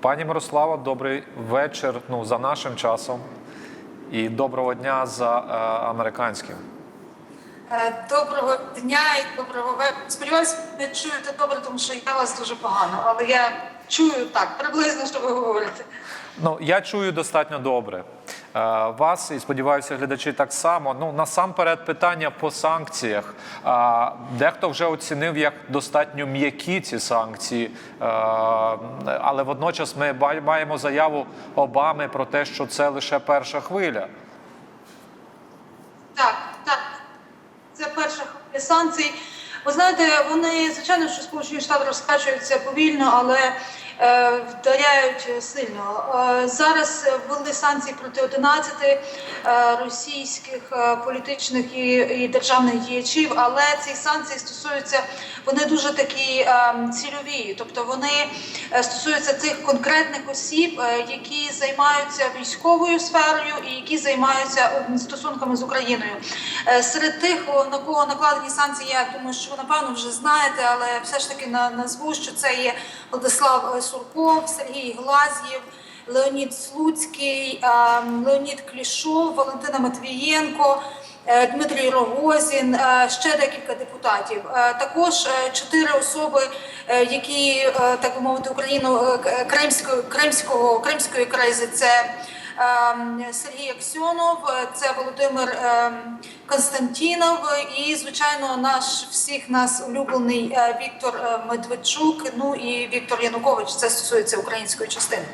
Пані Мирослава, добрий вечір. Ну за нашим часом, і доброго дня за е, американським. Е, Доброго дня і доброго вечора. Сподіваюся, не чуєте добре, тому що я вас дуже погано, але я чую так, приблизно, що ви говорите. Ну я чую достатньо добре е, вас і сподіваюся, глядачі так само. Ну насамперед, питання по санкціях. А, Дехто вже оцінив як достатньо м'які ці санкції, Е, але водночас ми маємо заяву Обами про те, що це лише перша хвиля. Так, так. Це перша хвиля санкцій. Ви знаєте, вони, звичайно, що Сполучені Штати розкачуються повільно, але е, вдаряють сильно. Е, зараз ввели санкції проти 11 е, російських політичних і державних діячів, але ці санкції стосуються, вони дуже такі е, цільові, тобто вони е, стосуються тих конкретних осіб, е, які займаються військовою сферою і які займаються стосунками з Україною. Серед тих, на кого накладені санкції, я думаю, що ви напевно вже знаєте, але все ж таки на- назву, що це є Владислав Сурков, Сергій Глазєв. Леонід Слуцький, е, Леонід Клішов, Валентина Матвієнко, Дмитрій Рогозін, е, ще декілька депутатів. Е, Також е, чотири особи, е, які е, так би мовити Україну кримської кримського кримської кризи. Це Сергій Аксьонов, це Володимир ем, Константінов і, звичайно, наш всіх нас улюблений е, Віктор е, Медведчук. Ну і Віктор Янукович. Це стосується української частини.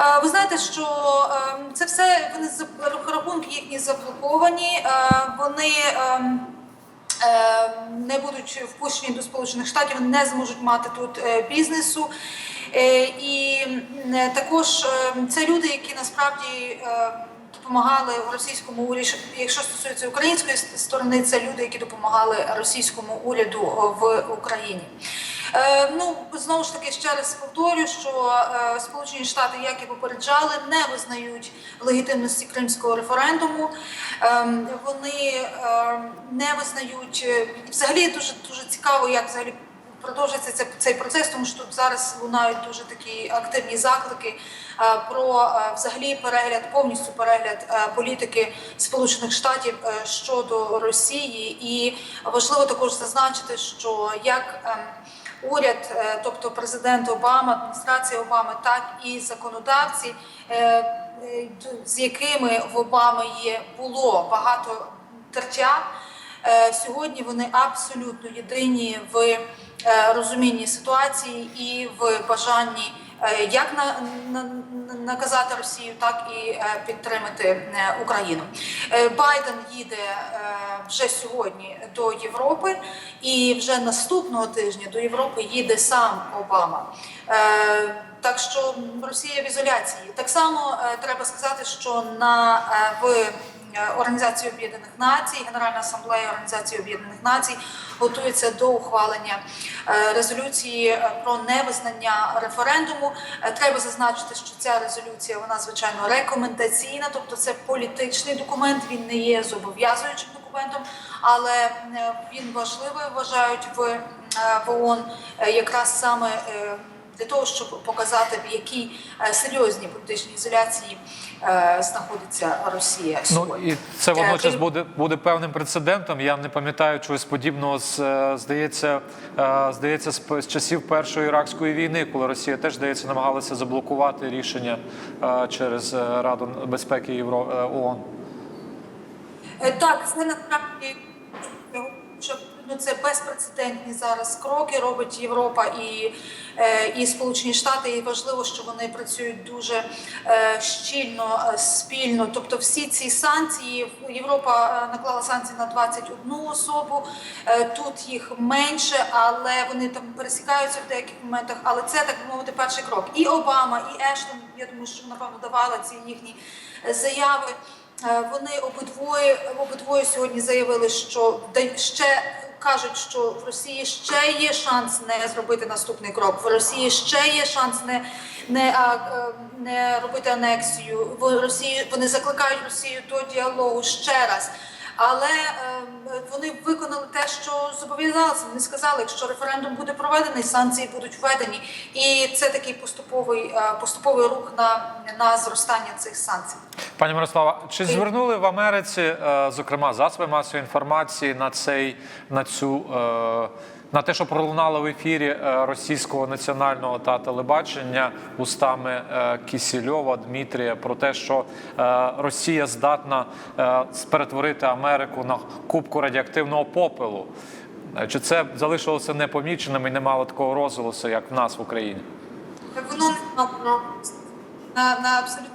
Е, Ви знаєте, що ем, це все вони за- рахунки їхні заблоковані. Вони. Е, не будуть впущені до Сполучених Штатів, не зможуть мати тут е, бізнесу. Е, І також це люди, які насправді допомагали російському уряду. Якщо стосується української сторони, це люди, які допомагали російському уряду в Україні. Е, Ну знову ж таки ще раз повторю, що е, Сполучені Штати, як і попереджали, не визнають легітимності кримського референдуму. Ем, Вони ем, не визнають е, взагалі дуже дуже цікаво, як взагалі. Продовжується цей, процес, тому що тут зараз лунають дуже такі активні заклики про взагалі перегляд, повністю перегляд політики Сполучених Штатів щодо Росії. І важливо також зазначити, що як ем, уряд, е, тобто президент Обама, адміністрація Обами, так і законодавці, е, е, з якими в Обами є було багато тертя. Сьогодні вони абсолютно єдині в розумінні ситуації і в бажанні як на, на, на- наказати Росію, так і е, підтримати е, Україну. Е, Байден їде е, вже сьогодні до Європи, і вже наступного тижня до Європи їде сам Обама. Е, Так що Росія в ізоляції. Так само е, треба сказати, що на е, в е, Організації Об'єднаних Націй, Генеральна асамблея Організації Об'єднаних Націй готується до ухвалення е, резолюції е, про невизнання референдуму. Е, Треба зазначити, що ця резолюція вона звичайно рекомендаційна, тобто це політичний документ. Він не є зобов'язуючим документом, але е, він важливий вважають в, е, в ООН е, якраз саме. Для того, щоб показати, в якій е, серйозній політичній ізоляції е, знаходиться Росія Ну і це водночас Е, буде буде певним прецедентом. Я не пам'ятаю чогось подібного з здається, здається, з, часів першої іракської війни, коли Росія теж здається намагалася заблокувати рішення через Раду безпеки Євро ООН. Так, це насправді ну, це безпрецедентні зараз кроки робить Європа і, е, і Сполучені Штати. І важливо, що вони працюють дуже е, щільно, е, спільно. Тобто, всі ці санкції Європа наклала санкції на 21 особу. Тут їх менше, але вони там пересікаються в деяких моментах. Але це так мовити перший крок. І Обама, і Ештон. Я думаю, що напевно давали ці їхні заяви. Вони обидвоє обидвоє сьогодні заявили, що ще кажуть, що в Росії ще є шанс не зробити наступний крок. В Росії ще є шанс не, не, е, не робити анексію. В Росії вони закликають Росію до діалогу ще раз. Але е, вони виконали те, що зобов'язалися. Вони сказали, якщо референдум буде проведений, санкції будуть введені, і це такий поступовий е, поступовий рух на, на зростання цих санкцій. Пані Мирослава, чи звернули в Америці, е, зокрема, засоби масової інформації на цей на цю е, на те, що пролунало в ефірі е, російського національного та телебачення устами Кісільова Дмитрія про те, що Росія здатна перетворити Америку на кубку радіоактивного попелу? Чи це залишилося непоміченим і не мало такого розголосу, як в нас в Україні? Воно не мало на, на абсолютно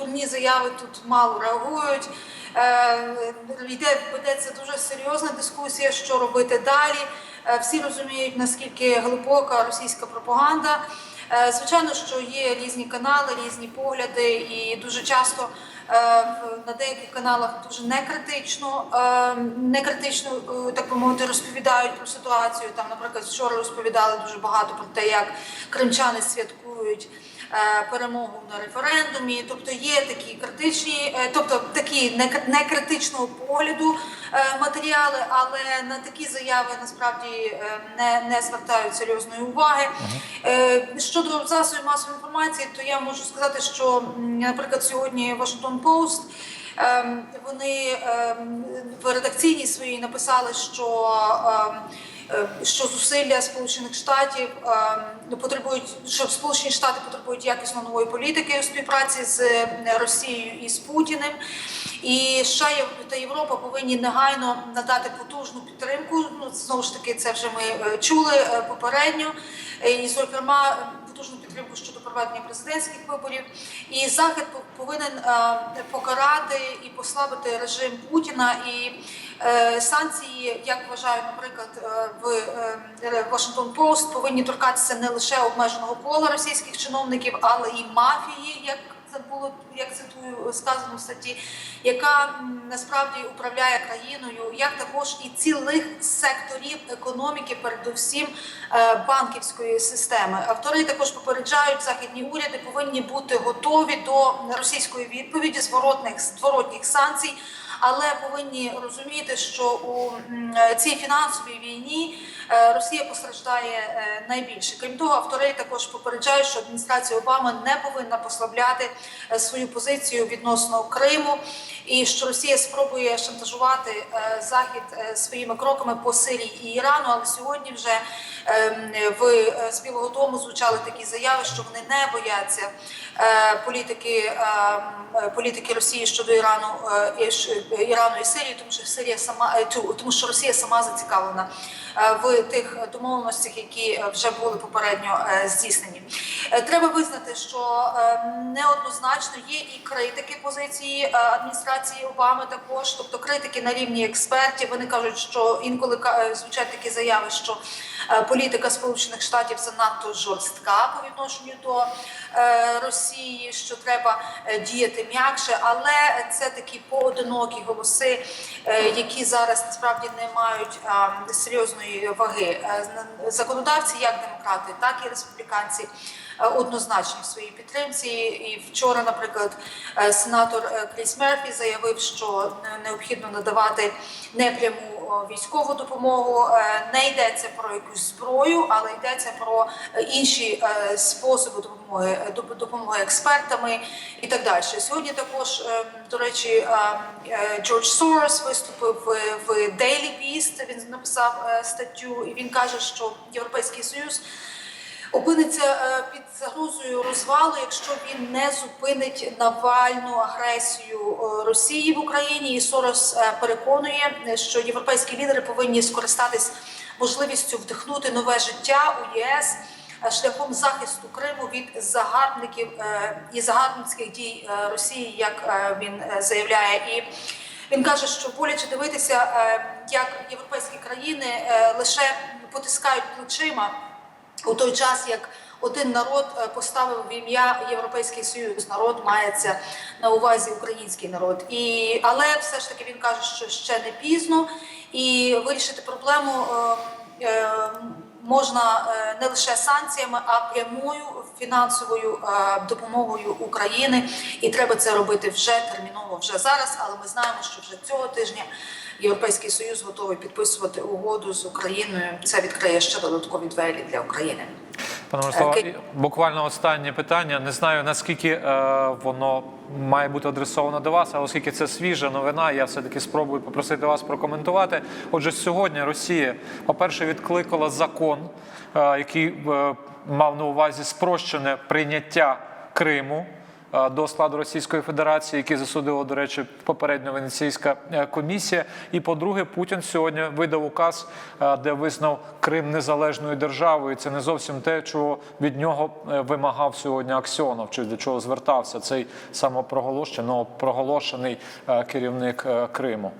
дурні заяви тут мало реагують. Е, йде ведеться дуже серйозна дискусія, що робити далі. Е, всі розуміють, наскільки глибока російська пропаганда. Е, звичайно, що є різні канали, різні погляди, і дуже часто на деяких каналах дуже некритично, некритично, так би мовити, розповідають про ситуацію. Там, наприклад, вчора розповідали дуже багато про те, як кримчани святкують перемогу на референдумі. Тобто є такі критичні, е, тобто такі не- некритичного погляду е, матеріали, але на такі заяви насправді е, не, не звертають серйозної уваги. Е, Щодо засобів масової інформації, то я можу сказати, що, наприклад, сьогодні Washington Post ем, вони ем, в редакційній своїй написали, що ем, е, що зусилля Сполучених Штатів ем, потребують, щоб Сполучені Штати потребують якісно нової політики у співпраці з е, Росією і з Путіним. І США та Європа повинні негайно надати потужну підтримку. Ну знову ж таки, це вже ми е, чули е, попередньо. Е, І, зокрема, е, потужну підтримку щодо проведення президентських виборів. І Захід по- повинен е, покарати і послабити режим Путіна і е, санкції, як вважають, наприклад, е, в Вашингтон Post, повинні торкатися не лише обмеженого кола російських чиновників, але і мафії, як це було, як цитую сказано в статті, яка насправді управляє країною, як також і цілих секторів економіки, передусім е, банківської системи. Автори також попереджають, західні уряди повинні бути готові до російської відповіді зворотних зворотних санкцій. Але повинні розуміти, що у цій фінансовій війні е, Росія постраждає е, найбільше. Крім того, автори також попереджають, що адміністрація Обами не повинна послабляти е, свою позицію відносно Криму, і що Росія спробує шантажувати е, Захід е, своїми кроками по Сирії і Ірану. Але сьогодні вже ем, в е, з Білого Дому звучали такі заяви, що вони не бояться політики, ем, політики Росії щодо Ірану Ірану і Сирії, тому що Сирія сама тому що Росія сама зацікавлена в тих домовленостях, які вже були попередньо здійснені. Треба визнати, що е, неоднозначно є і критики позиції е, адміністрації Обами також, тобто критики на рівні експертів. Вони кажуть, що інколи е, звучать такі заяви, що е, політика Сполучених Штатів занадто жорстка по відношенню до е, Росії, що треба діяти м'якше, але це такі поодинокі голоси, які зараз насправді не мають серйозної ваги. Законодавці, як демократи, так і республіканці. Е, Однозначні в своїй підтримці, і вчора, наприклад, е, сенатор е, Кріс Мерфі заявив, що необхідно надавати непряму військову допомогу. Не йдеться про якусь зброю, але йдеться про інші способи допомоги, допомоги експертами і так далі. Сьогодні також, до речі, Джордж Сорос виступив в, Daily Beast, Він написав статтю, і він каже, що Європейський Союз опиниться е, під загрозою розвалу, якщо він не зупинить навальну агресію е, Росії в Україні. І Сорос е, переконує, що європейські лідери повинні скористатись можливістю вдихнути нове життя у ЄС. Шляхом захисту Криму від загарбників і загарбницьких дій Росії, як він заявляє, і він каже, що боляче дивитися, як європейські країни лише потискають плечима у той час, як один народ е, поставив в ім'я Європейський Союз. Народ мається на увазі український народ. І але все ж таки він каже, що ще не пізно, і вирішити проблему. е, е, Можна е, не лише санкціями, а прямою фінансовою е, допомогою України, і треба це робити вже терміново, вже зараз. Але ми знаємо, що вже цього тижня Європейський Союз готовий підписувати угоду з Україною. Це відкриє ще додаткові двері для України. Пане Мирославе, Окей. буквально останнє питання. Не знаю наскільки е, воно має бути адресовано до вас, але оскільки це свіжа новина, я все-таки спробую попросити вас прокоментувати. Отже, сьогодні Росія, по-перше, відкликала закон, е, який е, мав на увазі спрощене прийняття Криму. Е, До складу Російської Федерації, які засудила, до речі, попередня Венеційська е, комісія. І по-друге, Путін сьогодні видав указ, е, де визнав Крим незалежною державою. Це не зовсім те, чого від нього вимагав сьогодні Аксьонов, чи до чого звертався цей самопроголошений, проголошений керівник Криму.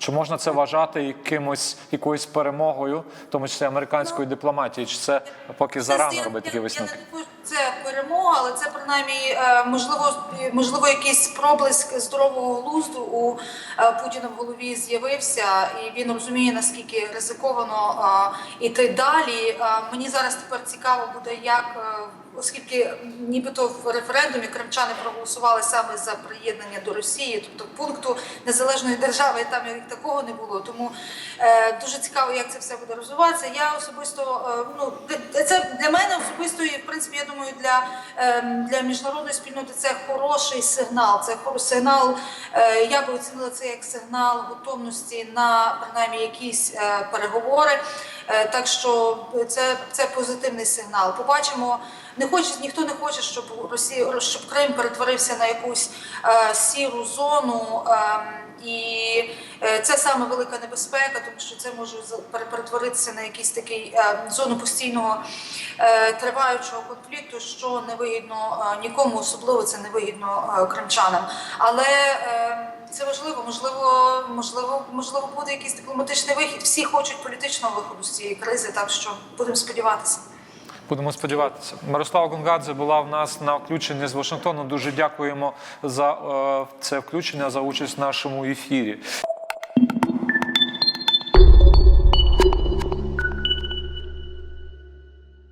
Чи можна це вважати якимось якоюсь перемогою, тому числі американської дипломатії? Чи це поки зарано робити такі висновки? Я не це перемога, але це принаймні е, можливо, можливо, якийсь проблиск здорового глузду у е, Путіна в голові з'явився, і він розуміє наскільки ризиковано е, іти далі. Мені зараз тепер цікаво буде, як. Оскільки нібито в референдумі кримчани проголосували саме за приєднання до Росії, тобто пункту незалежної держави там як такого не було. Тому е, дуже цікаво, як це все буде розвиватися. Я особисто е, ну це для мене особисто і в принципі, я думаю, для, е, для міжнародної спільноти це хороший сигнал. Це сигнал. Е, я би оцінила це як сигнал готовності на принаймні якісь е, переговори. Е, Так що це, це позитивний сигнал. Побачимо. Не хоче ніхто не хоче, щоб Росія щоб Крим перетворився на якусь е, сіру зону. Е, і це саме велика небезпека, тому що це може перетворитися на якийсь такий е, зону постійного е, триваючого конфлікту, що не вигідно е, нікому, особливо це не вигідно е, кримчанам. Але е, це важливо, можливо, можливо, можливо, буде якийсь дипломатичний вихід. Всі хочуть політичного виходу з цієї кризи, так що будемо сподіватися. Будемо сподіватися. Мирослава Гонгадзе була в нас на включенні з Вашингтону. Дуже дякуємо за е, це включення за участь в нашому ефірі.